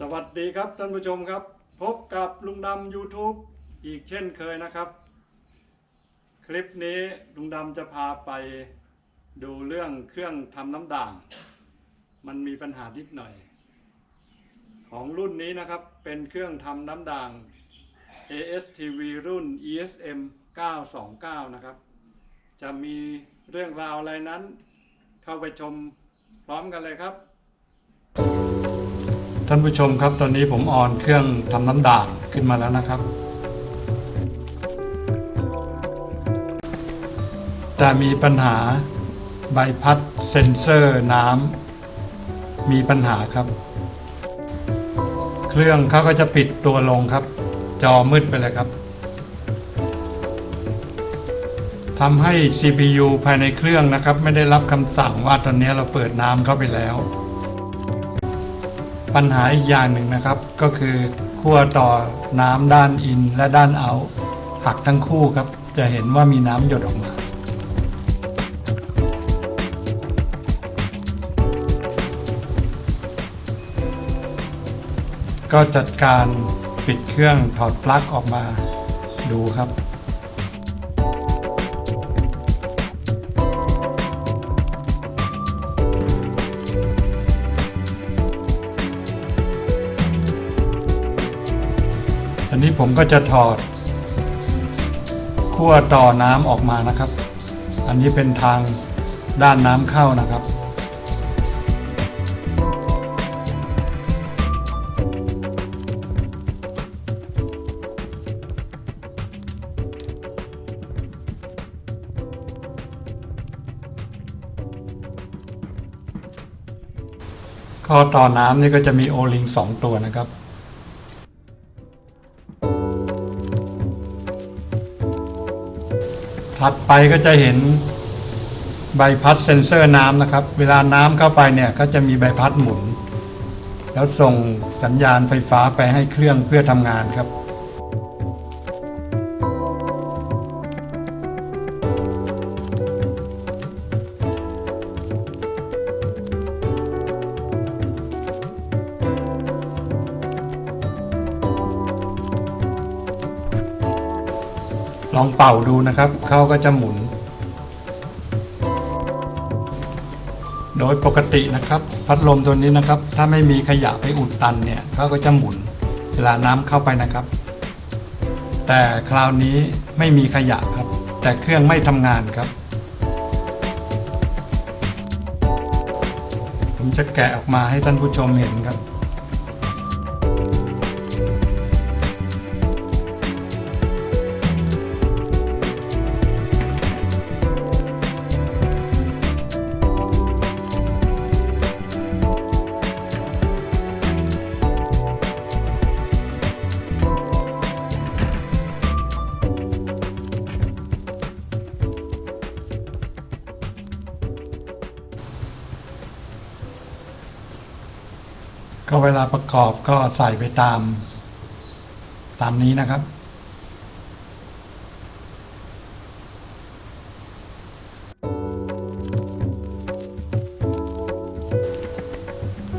สวัสดีครับท่านผู้ชมครับ พบกับลุงดำ YouTube อีกเช่นเคยนะครับ คลิปนี้ลุงดำจะพาไปดูเรื่องเครื่องทำน้ำด่าง มันมีปัญหานิดหน่อย ของรุ่นนี้นะครับเป็นเครื่องทำน้ำด่าง ASTV รุ่น ESM 929 นะครับ จะมีเรื่องราวอะไรนั้น เข้าไปชมพร้อมกันเลยครับ ท่านผู้ชมครับตอนนี้ผมออนเครื่องทำน้ำด่างขึ้นมาแล้วนะครับ แต่มีปัญหาใบพัดเซ็นเซอร์น้ำมีปัญหาครับ เครื่องเขาก็จะปิดตัวลงครับ จอมืดไปเลยครับทำให้ CPU ภายในเครื่องนะครับ ไม่ได้รับคำสั่งว่าตอนนี้เราเปิดน้ำเข้าไปแล้ว ปัญหาอีกอย่างหนึ่งนะครับ ก็คือขั้วต่อน้ำด้านอินและด้านเอาหักทั้งคู่ครับ จะเห็นว่ามีน้ำหยดออกมา ก็จัดการปิดเครื่องถอดปลั๊กออกมาดูครับ นนี้ผมก็จะถอดขั้วต่อน้ำออกมานะครับ อันนี้เป็นทางด้านน้ำเข้านะครับ ข้อต่อน้ำนี่ก็จะมีโอลิงสองตัวนะครับ ถัดไปก็จะเห็นใบพัดเซ็นเซอร์น้ำนะครับ เวลาน้ำเข้าไปเนี่ยก็จะมีใบพัดหมุน แล้วส่งสัญญาณไฟฟ้าไปให้เครื่องเพื่อทำงานครับ ลองเป่าดูนะครับเขาก็จะหมุน โดยปกตินะครับ พัดลมตัวนี้นะครับ ถ้าไม่มีขยะไปอุดตันเนี่ยเขาก็จะหมุนเวลาน้ำเข้าไปนะครับ แต่คราวนี้ไม่มีขยะครับ แต่เครื่องไม่ทำงานครับ ผมจะแกะออกมาให้ท่านผู้ชมเห็นครับ ก็เวลาประกอบก็ใส่ไปตาม ตามนี้นะครับ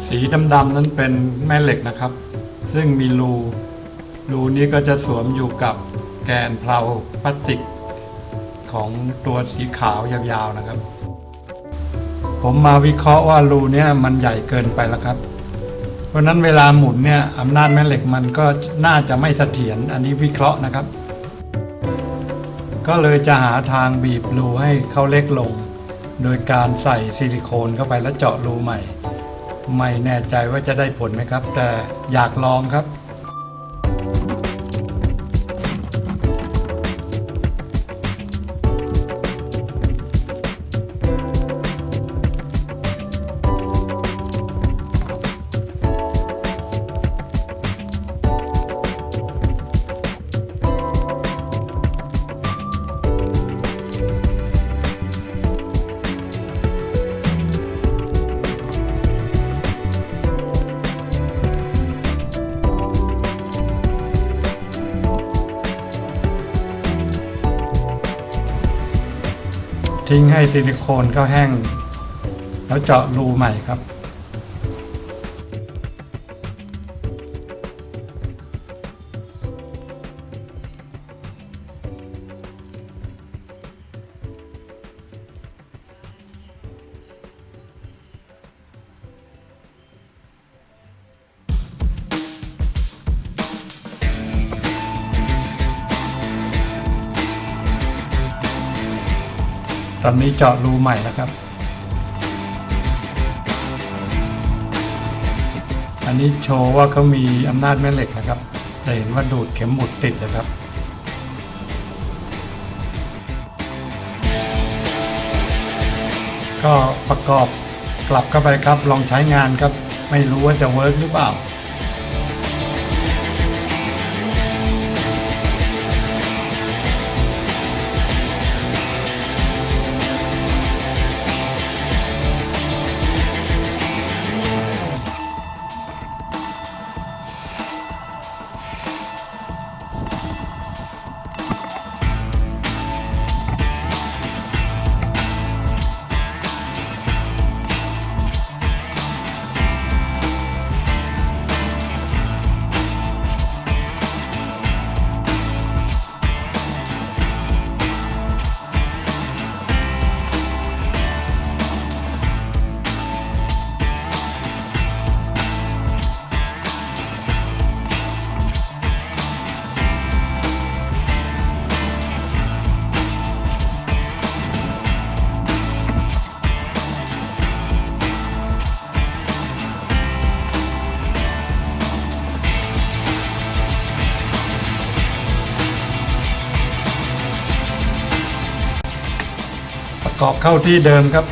สีดำๆนั้นเป็นแม่เหล็กนะครับ ซึ่งมีรูรูนี้ก็จะสวมอยู่กับแกนเพลาพลาสติก ของตัวสีขาวยาวๆนะครับ ผมมาวิเคราะห์ว่ารูเนี้ยมันใหญ่เกินไปแล้วครับ เพราะนั้นเวลาหมุนเนี่ยอำนาจแม่เหล็กมันก็น่าจะไม่เสถียรอันนี้วิเคราะห์นะครับ ก็เลยจะหาทางบีบรูให้เขาเล็กลง โดยการใส่ซิลิโคนเข้าไปแล้วเจาะรูใหม่ ไม่แน่ใจว่าจะได้ผลไหมครับ แต่อยากลองครับ ทิ้งให้ซิลิโคนเขาแห้ง แล้วเจาะรูใหม่ครับ อนนี้เจาะรูใหม่แล้วครับ อันนี้โชว์ว่าเขามีอำนาจแม่เหล็กนะครับ จะเห็นว่าดูดเข็มหมุดติดนะครับก็ประกอบกลับเข้าไปครับ ลองใช้งานครับ ไม่รู้ว่าจะเวิร์กหรือเปล่า ประกาะเข้าที่เดิมครับ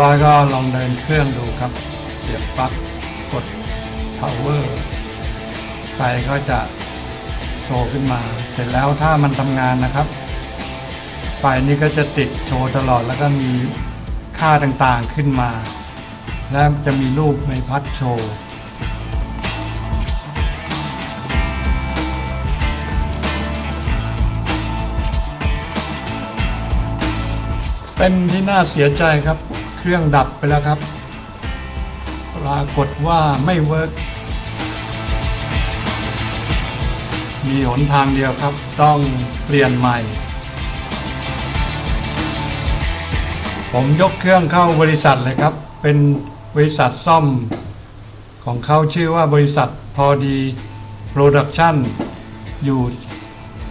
ร้อยก็ลองเดินเครื่องดูครับเสียบปลั๊กกด power ไฟก็จะโชว์ขึ้นมา เสร็จแล้วถ้ามันทำงานนะครับ ไฟนี้ก็จะติดโชว์ตลอดแล้วก็มีค่าต่างๆขึ้นมา และจะมีรูปใบพัดโชว์เป็นที่น่าเสียใจครับ รื่องดับไปแล้วครับ ปรากฏว่าไม่เวิร์กมีหนทางเดียวครับ ต้องเปลี่ยนใหม่ ผมยกเครื่องเข้าบริษัทเลยครับ เป็นบริษัทซ่อม ของเขาชื่อว่าบริษัทพอดีโปรดักชั่นอยู่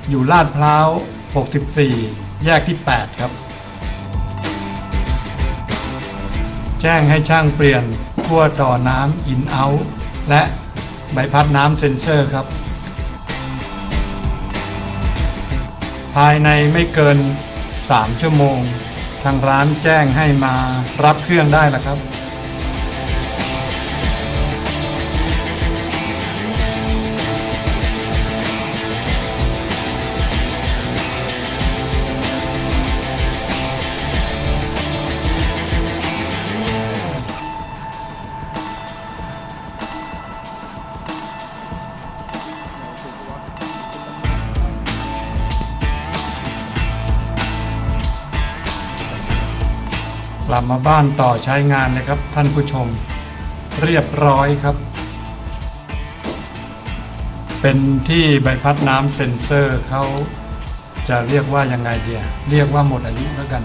อยู่ลาดพร้าว 64 แยกที่ 8 ครับ จ้งให้ช่างเปลี่ยนขั้วต่อน้ำอินเอาท์และใบพัดน้ำเซ็นเซอร์ครับ ภายในไม่เกิน 3 ชั่วโมง ทางร้านแจ้งให้มารับเครื่องได้แล้วครับ มาบ้านต่อใช้งานเลยครับท่านผู้ชม เรียบร้อยครับ เป็นที่ใบพัดน้ำเซ็นเซอร์เขาจะเรียกว่ายังไงเดียเรียกว่าหมดอายุแล้วกัน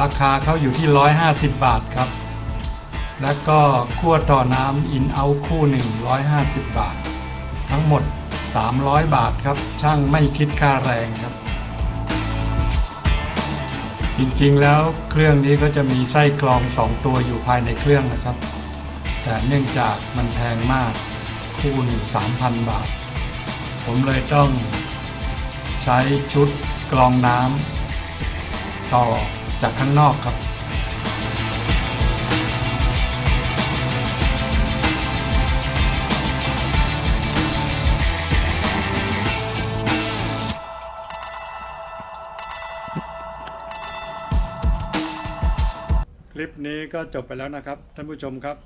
ราคาเขาอยู่ที่ 150 บาทครับ แล้วก็ขั้วต่อน้ำอินเอาคู่หนึ่ง150 บาท ทั้งหมด 300 บาทครับ ช่างไม่คิดค่าแรงครับ จริงๆแล้วเครื่องนี้ก็จะมีไส้กรอง 2 ตัวอยู่ภายในเครื่องนะครับ แต่เนื่องจากมันแพงมากคู่หนึ่งสามพันบาท ผมเลยต้องใช้ชุดกรองน้ำต่อจากข้างนอกครับ นี้ก็จบไปแล้วนะครับ ท่านผู้ชมครับ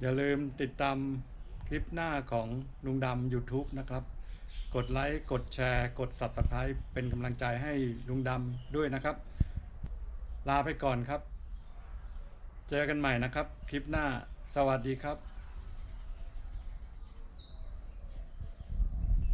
อย่าลืมติดตามคลิปหน้าของลุงดำ YouTube นะครับ กดไลค์ กดแชร์ กด Subscribe เป็นกำลังใจให้ลุงดำด้วยนะครับ ลาไปก่อนครับ เจอกันใหม่นะครับ คลิปหน้าสวัสดีครับ